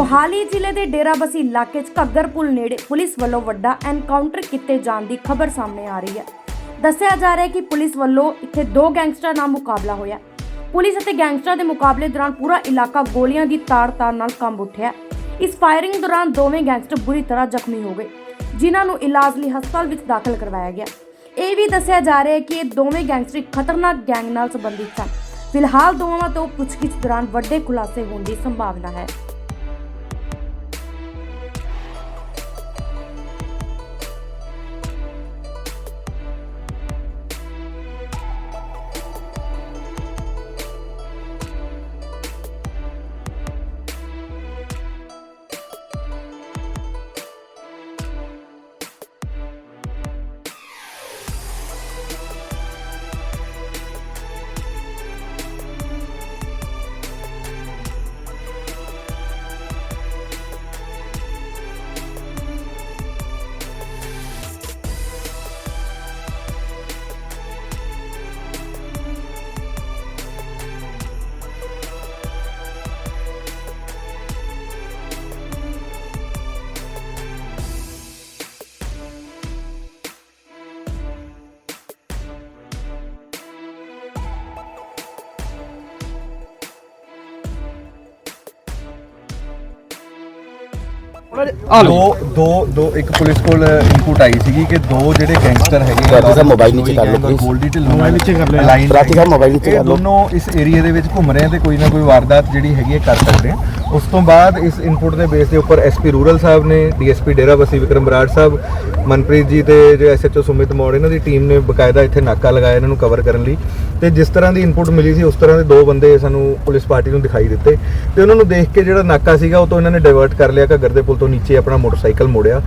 ਮੋਹਾਲੀ ਜ਼ਿਲ੍ਹੇ ਦੇ ਡੇਰਾਬੱਸੀ ਇਲਾਕੇ 'ਚ ਘੱਗਰ ਪੁਲ ਨੇੜੇ ਪੁਲਿਸ ਵੱਲੋਂ ਵੱਡਾ ਐਨਕਾਊਂਟਰ ਕੀਤੇ ਜਾਣ ਦੀ ਖਬਰ ਸਾਹਮਣੇ ਆ ਰਹੀ ਹੈ। ਦੱਸਿਆ ਜਾ ਰਿਹਾ ਹੈ ਕਿ ਪੁਲਿਸ ਵੱਲੋਂ ਇੱਥੇ ਦੋ ਗੈਂਗਸਟਰਾਂ ਨਾਲ ਮੁਕਾਬਲਾ ਹੋਇਆ ਪੁਲਿਸ ਅਤੇ ਗੈਂਗਸਟਰਾਂ ਦੇ ਮੁਕਾਬਲੇ ਦੌਰਾਨ ਪੂਰਾ ਇਲਾਕਾ ਗੋਲੀਆਂ ਦੀ ਤਾੜ-ਤਾੜ ਨਾਲ ਕੰਬ ਉੱਠਿਆ ਇਸ ਫਾਇਰਿੰਗ ਦੌਰਾਨ ਦੋਵੇਂ ਗੈਂਗਸਟਰ ਬੁਰੀ ਤਰ੍ਹਾਂ ਜ਼ਖਮੀ ਹੋ ਗਏ, ਜਿਨ੍ਹਾਂ ਨੂੰ ਇਲਾਜ ਲਈ ਹਸਪਤਾਲ ਵਿੱਚ ਦਾਖਲ ਕਰਵਾਇਆ ਗਿਆ। ਇਹ ਵੀ ਦੱਸਿਆ ਜਾ ਰਿਹਾ ਹੈ ਕਿ ਇਹ ਦੋਵੇਂ ਗੈਂਗਸਟਰ ਖਤਰਨਾਕ ਗੈਂਗ ਨਾਲ ਸੰਬੰਧਿਤ ਸਨ। ਫਿਲਹਾਲ ਦੋਵਾਂ ਤੋਂ ਪੁੱਛਗਿੱਛ ਦੌਰਾਨ ਵੱਡੇ ਖੁਲਾਸੇ ਹੋਣ ਦੀ ਸੰਭਾਵਨਾ ਹੈ। ਦੋ ਦੋ ਦੋ ਇੱਕ ਪੁਲਿਸ ਕੋਲ ਇਨਪੁਟ ਆਈ ਸੀਗੀ ਕਿ ਦੋ ਜਿਹੜੇ ਗੈਂਗਸਟਰ ਹੈਗੇ ਰਾਜੀ ਸਾਹਿਬ ਮੋਬਾਈਲ ਨੀਚੇ ਕਰ ਲਓ please। ਗੋਲਡੀ ਢਿੱਲੋਂ ਮੋਬਾਈਲ ਨੀਚੇ ਕਰ ਲੈ ਰਾਜੀ ਸਾਹਿਬ ਮੋਬਾਈਲ ਨੀਚੇ ਕਰ ਲਓ। ਦੋਨੋਂ ਇਸ ਏਰੀਆ ਦੇ ਵਿੱਚ ਘੁੰਮ ਰਹੇ ਆ ਤੇ ਕੋਈ ਨਾ ਕੋਈ ਵਾਰਦਾਤ ਜਿਹੜੀ ਹੈਗੀ ਹੈ ਕਰ ਸਕਦੇ ਆ ਉਸ ਤੋਂ ਬਾਅਦ ਇਸ ਇਨਪੁਟ ਦੇ ਬੇਸ ਦੇ ਉੱਪਰ ਐਸਪੀ ਰੂਰਲ ਸਾਹਿਬ ਨੇ ਡੀਐਸਪੀ ਡੇਰਾ ਬਸੀ ਵਿਕਰਮ ਬਰਾੜ ਸਾਹਿਬ, ਮਨਪ੍ਰੀਤ ਜੀ ਤੇ ਜੋ ਐਸਐਚਓ ਸੁਮਿਤ ਮੌੜ, ਇਹਨਾਂ ਦੀ ਟੀਮ ਨੇ ਬਕਾਇਦਾ ਇੱਥੇ ਨਾਕਾ ਲਗਾਇਆ ਇਹਨਾਂ ਨੂੰ ਕਵਰ ਕਰਨ ਲਈ। ਤੇ ਜਿਸ ਤਰ੍ਹਾਂ ਦੀ ਇਨਪੁਟ ਮਿਲੀ ਸੀ, ਉਸ ਤਰ੍ਹਾਂ ਦੇ ਦੋ ਬੰਦੇ ਸਾਨੂੰ ਪੁਲਿਸ ਪਾਰਟੀ ਨੂੰ ਦਿਖਾਈ ਦਿੱਤੇ। ਤੇ ਉਹਨਾਂ ਨੂੰ ਦੇਖ ਕੇ ਜਿਹੜਾ ਨਾਕਾ ਸੀਗਾ, ਉਹ ਤੋਂ ਇਹਨਾਂ ਨੇ ਡਾਇਵਰਟ ਕਰ ਲਿਆ, ਘੱਗਰ ਦੇ ਪੁਲ ਤੋਂ ਨੀਚੇ ਆਪਣਾ ਮੋਟਰਸਾਈਕਲ ਮੋੜਿਆ।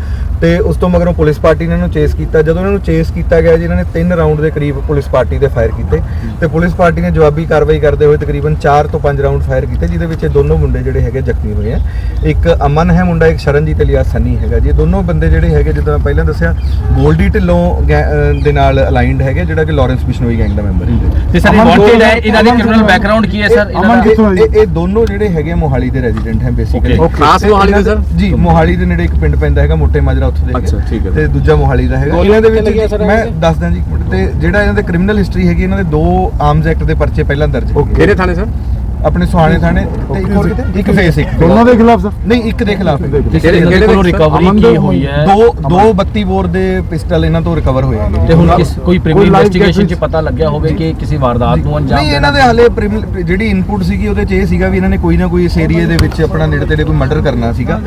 ਤੇ ਉਸ ਤੋਂ ਮਗਰੋਂ ਪੁਲਿਸ ਪਾਰਟੀ ਨੇ ਇਹਨਾਂ ਨੂੰ ਚੇਸ ਕੀਤਾ। ਜਦੋਂ ਇਹਨਾਂ ਨੂੰ ਚੇਸ ਕੀਤਾ ਗਿਆ ਜੀ ਇਹਨਾਂ ਨੇ ਤਿੰਨ ਰਾਉਂਡ ਦੇ ਕਰੀਬ ਪੁਲਿਸ ਪਾਰਟੀ ਦੇ ਫਾਇਰ ਕੀਤੇ। ਤੇ ਪੁਲਿਸ ਪਾਰਟੀ ਨੇ ਜਵਾਬੀ ਕਾਰਵਾਈ ਕਰਦੇ ਹੋਏ ਤਕਰੀਬਨ 4 ਤੋਂ 5 ਰਾਉਂਡ ਫਾਇਰ ਕੀਤੇ ਜਿਹਦੇ ਵਿੱਚ ਇਹ ਦੋਨੋਂ ਮੁੰਡੇ ਜਿਹੜੇ ਹੈਗੇ ਜ਼ਖਮੀ ਹੋਏ ਆ। ਇੱਕ ਅਮਨ ਹੈ ਮੁੰਡਾ ਇੱਕ ਸ਼ਰਨਜੀਤ ਇਲਿਆਸ ਸੰਨੀ ਹੈਗਾ ਜੀ। ਇਹ ਦੋਨੋਂ ਬੰਦੇ ਜਿਹੜੇ ਹੈਗੇ ਜਿੱਦਾਂ ਮੈਂ ਪਹਿਲਾਂ ਦੱਸਿਆ ਗੋਲਡੀ ਢਿੱਲੋਂ ਗੈ- ਦੇ ਨਾਲ ਅਲਾਈਨਡ ਹੈਗੇ ਜਿਹੜਾ ਕਿ ਲਾਰੈਂਸ ਬਿਸ਼ਨੋਈ ਗੈਂਗ ਦਾ ਮੈਂਬਰ ਹੈ। ਤੇ ਸਰ ਇਹ ਵਾਂਟਡ ਹੈ? ਇਹਨਾਂ ਦੀ ਕ੍ਰਿਮੀਨਲ ਬੈਕਗ੍ਰਾਉਂਡ ਕੀ ਹੈ ਸਰ? ਇਹਨਾਂ ਦਾ ਇਹ ਇਹ ਦੋਨੋਂ ਜਿਹੜੇ ਹੈਗੇ ਮੋਹਾਲੀ ਦੇ ਰੈਜ਼ੀਡੈਂਟ ਹੈ ਬੇਸਿਕਲੀ Okay. ਖਾਸ ਮੋਹਾਲੀ ਦੇ ਸਰ? ਜੀ ਮੋਹਾਲੀ ਦੇ ਨੇੜੇ ਇੱਕ ਪਿੰਡ ਪੈਂਦਾ ਹੈਗਾ ਮੋਟੇ ਮਾਜਰਾ ਉੱਥੇ ਦੇ ਹੈਗੇ। ਅੱਛਾ, ਠੀਕ ਹੈ। ਤੇ ਦੂਜਾ ਮੋਹਾਲੀ ਦਾ ਹੈਗਾ ਗੋਲੀਆਂ ਇਹਨਾਂ ਦੇ ਕਿੱਥੇ ਲੱਗੀਆਂ ਵਿੱਚ ਸਰ ਮੈਂ? ਦੱਸਦਾ ਜੀ ਇੱਕ ਮਿੰਟ ਤੇ ਜਿਹੜਾ ਇਹਨਾਂ ਦੇ ਕ੍ਰਿਮੀਨਲ ਹਿਸਟਰੀ ਹੈਗੀ ਇਹਨਾਂ ਦੇ ਦੋ ਆਰਮਸ ਐਕਟ ਦੇ ਪਰਚੇ ਪਹਿਲਾਂ ਦਰਜ ਹੈਗੇ। ਕਿਹੜੇ ਥਾਣੇ ਸਰ ਆਪਣੇ ਸੁਹਾਣੇ ਥਾਣੇ ਤੇ ਇੱਕ ਹੋਰ ਕਿਤੇ? ਇੱਕ ਫੇਸ ਇੱਕ। ਦੋਨਾਂ ਦੇ ਖਿਲਾਫ ਸਰ? ਨਹੀਂ ਇੱਕ ਦੇ ਖਿਲਾਫ। ਕਿਹੜੇ ਕਿਹੜੇ ਕੋਲੋਂ ਰਿਕਵਰੀ ਕੀ ਹੋਈ ਹੈ? ਦੋ ਦੋ 32 ਬੋਰ ਦੇ ਪਿਸਟਲ ਇਹਨਾਂ ਤੋਂ ਰਿਕਵਰ ਹੋਏ ਹੈਗੇ। ਤੇ ਹੁਣ ਕਿਸ ਕੋਈ ਪ੍ਰੀਮੀ ਕੋਈ live ਇਨਵੈਸਟੀਗੇਸ਼ਨ ਚ ਪਤਾ ਲੱਗਿਆ ਹੋਵੇ ਕਿ ਕਿਸੇ ਵਾਰਦਾਤ ਨੂੰ ਅੰਜਾਮ ਨਹੀਂ ਇਹਨਾਂ ਦੇ ਹਾਲੇ ਜਿਹੜੀ ਇਨਪੁਟ ਸੀਗੀ ਉਹਦੇ ਚ ਇਹ ਸੀਗਾ ਵੀ ਇਹਨਾਂ ਨੇ ਕੋਈ ਨਾ ਕੋਈ ਇਸ ਏਰੀਏ ਦੇ ਵਿੱਚ ਆਪਣਾ ਨੇੜੇ ਤੇੜੇ ਕੋਈ ਮਰਡਰ ਕਰਨਾ ਸੀਗਾ।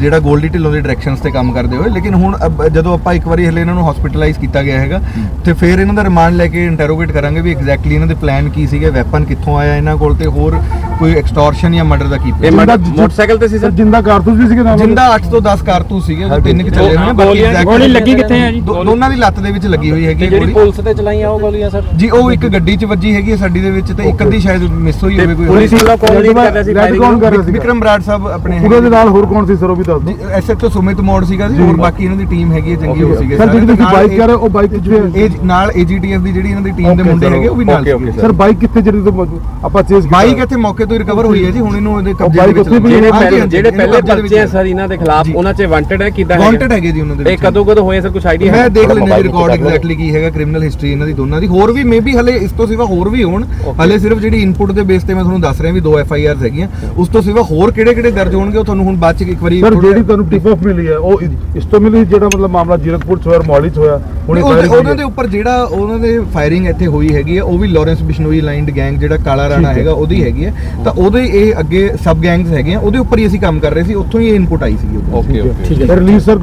ਜਿਹੜਾ ਗੋਲਡੀ ਢਿੱਲੋਂ ਦੇ ਡਾਇਰੈਕਸ਼ਨਸ ਤੇ ਕੰਮ ਕਰਦੇ ਹੋਏ। ਲੇਕਿਨ ਹੁਣ ਜਦੋਂ ਆਪਾਂ ਇੱਕ ਵਾਰੀ ਹਲੇ ਇਹਨਾਂ ਨੂੰ ਹਸਪੀਟਲਾਈਜ਼ ਕੀਤਾ ਗਿਆ ਹੈਗਾ ਤੇ ਫਿਰ ਇਹਨਾਂ ਦਾ ਰਿਮਾਂਡ ਲੈ ਕੇ ਇੰਟਰੋਗੇਟ ਕਰਾਂਗੇ ਵੀ ਐਗਜ਼ੈਕਟਲੀ ਇਹਨਾਂ ਦੇ ਪਲਾਨ ਕੀ ਸੀਗੇ ਵੈਪਨ ਕਿੱਥੋਂ ਆਇਆ ਇਹਨਾਂ ਕੋਲ ਤੇ ਹੋਰ Thank you. ਕੋਈ ਐਕਸਟੋਰਸ਼ਨ ਜਾਂ ਮਰਡਰ ਦਾ ਕੀ plan? ਮੋਟਰਸਾਈਕਲ ਤੇ ਸੀ ਸਰ? ਜਿੰਦਾ ਕਾਰਤੂਸ ਵੀ ਸੀਗੇ ਨਾਲ? ਜਿੰਦਾ 8 ਤੋਂ 10 ਕਾਰਤੂਸ ਸੀਗੇ ਉਹ ਤਿੰਨ ਕਿ ਚੱਲੇ ਹੋਏ ਨੇ ਬਾਕੀ exact- ਗੋਲੀ ਲੱਗੀ ਕਿੱਥੇ ਹੈ ਜੀ? ਦੋ- ਦੋਨਾਂ ਦੀ ਲੱਤ ਦੇ ਵਿੱਚ ਲੱਗੀ ਹੋਈ ਹੈਗੀ ਹੈ ਗੋਲੀ। ਪੁਲਿਸ ਤੇ ਚਲਾਈਆਂ ਉਹ ਗੋਲੀਆਂ ਸਰ? ਜੀ ਉਹ ਇੱਕ ਗੱਡੀ 'ਚ ਵੱਜੀ ਹੈਗੀ ਹੈ ਸਾਡੀ ਦੇ ਵਿੱਚ ਤੇ ਇੱਕ ਅੱਧੀ ਸ਼ਾਇਦ ਮਿਸ ਹੋਈ ਹੋਵੇ ਕੋਈ ਪੁਲਿਸ ਵਾਲਾ ਕੌਣ ਲੀਡ ਕਰ ਰਿਹਾ ਸੀ? ਰੈਡ ਕੌਣ ਕਰ ਰਿਹਾ ਸੀ? ਵਿਕਰਮ ਬਰਾੜ ਸਾਹਿਬ ਆਪਣੇ ਉਹਦੇ ਦੇ ਨਾਲ ਹੋਰ ਕੌਣ ਸੀ ਸਰ ਉਹ ਵੀ ਦੱਸ ਦਿਓ। ਐਸਐਚਓ ਸੁਮਿਤ ਮੋੜ ਸੀਗਾ ਜੀ ਹੋਰ ਬਾਕੀ ਇਹਨਾਂ ਦੀ ਟੀਮ ਹੈਗੀ ਹੈ ਚੰਗੀ ਹੋ ਸੀਗੇ ਸਰ। ਜਿਹੜੀ ਤੁਸੀਂ ਬਾਈਕ ਇਹ- ਕਰ ਰਹੇ ਹੋ ਉਹ ਬਾਈਕ ਕਿੱਥੇ ਹੈ? ਇਹ ਨਾਲ ਏਜੀਟੀਐਫ ਦੀ ਜਿਹੜੀ ਇਹਨਾਂ ਦੀ ਟੀਮ ਦੇ ਮੁੰਡੇ ਹੈਗੇ ਉਹ ਵੀ ਨਾਲ ਸੀਗੇ। ਸਰ ਬਾਈਕ ਕਿੱਥੇ ਜਿਹੜੀ ਤੋਂ ਆਪਾਂ ਚੇਸ ਬਾਈਕ ਇੱਥੇ ਮੌਕੇ ਤੋਂ ਰਿਕਵਰ ਹੋਈ ਹੈ ਜੀ ਹੁਣ ਇਹਨੂੰ ਇਹਦੇ ਕਬਜ਼ੇ ਦੇ ਵਿੱਚ। ਜਿਹੜੇ ਹਾਂਜੀ, ਜਿਹੜੇ ਪਹਿਲੇ ਪਰਚੇ ਆ ਸਰ ਇਹਨਾਂ ਦੇ ਖਿਲਾਫ। ਉਹਨਾਂ 'ਚ ਵਾਂਟਡ ਹੈ ਕਿਦਾਂ ਵਾਂਟਡ ਹੈਗੇ ਜੀ ਉਹਨਾਂ ਦੇ ਇਹ ਕਦੋਂ ਕਦੋਂ ਹੋਏ ਸਰ ਕੁਝ ਆਈਡੀਆ ਮੈਂ ਦੇਖ ਲੈਣਾ ਜੀ ਰਿਕਾਰਡ। ਐਗਜ਼ੈਕਟਲੀ ਕੀ ਹੈਗਾ ਕ੍ਰਿਮੀਨਲ ਹਿਸਟਰੀ ਇਹਨਾਂ ਦੀ ਦੋਨਾਂ ਦੀ। ਹੋਰ ਵੀ ਮੇਬੀ ਹਲੇ ਇਸ ਤੋਂ ਸਿਵਾ ਹੋਰ ਵੀ ਹੋਣ। ਹਲੇ ਸਿਰਫ ਜਿਹੜੀ ਇਨਪੁਟ ਦੇ ਬੇਸ ਤੇ ਮੈਂ ਤੁਹਾਨੂੰ ਦੱਸ ਰਿਹਾ ਵੀ ਦੋ ਐਫ ਆਈ ਆਰਸ ਹੈਗੀਆਂ। ਉਸ ਤੋਂ ਸਿਵਾ ਹੋਰ ਕਿਹੜੇ ਕਿਹੜੇ ਦਰਜ ਹੋਣਗੇ ਉਹ ਤੁਹਾਨੂੰ ਹੁਣ ਬਾਅਦ ਚ ਇੱਕ ਵਾਰੀ ਸਰ ਜਿਹੜੀ ਤੁਹਾਨੂੰ ਟਿਪ ਆਫ ਮਿਲੀ ਹੈ ਉਹ ਇਸ ਤੋਂ ਮਿਲੀ ਜਿਹੜਾ ਮਤਲਬ ਮਾਮਲਾ ਜੀਰਕਪੁਰ ਹੋਇਆ ਮੌਲੀ ਚ ਹੋਇਆ ਹੁਣ ਉਹਨਾਂ ਦੇ ਹੈ। ਉੱਪਰ ਜਿਹੜਾ ਉਹਨਾਂ ਦੇ ਫਾਇਰਿੰਗ ਇੱਥੇ ਹੋਈ ਹੈਗੀ ਹੈ ਉਹ ਵੀ ਲਾਰੈਂਸ ਬਿਸ਼ਨੋਈ ਲਾਈਨਡ ਗੈਂਗ ਜਿਹੜਾ ਕਾਲਾ ਰਾਣਾ ਹੈਗਾ ਉਹਦੀ ਹੈਗੀ ਹੈ। ਤਾਂ ਉਹਦੇ ਇਹ ਅੱਗੇ ਸਬ ਗੈਂਗਸ ਹੈਗੇ ਆ ਉਹਦੇ ਉੱਪਰ ਹੀ ਅਸੀਂ ਕੰਮ ਕਰ ਰਹੇ ਸੀ ਉੱਥੋਂ ਹੀ ਇਹ ਇਨਪੁਟ ਆਈ ਸੀ ਓਕੇ ਓਕੇ ਰਿਲੀਜ਼ ਸਰ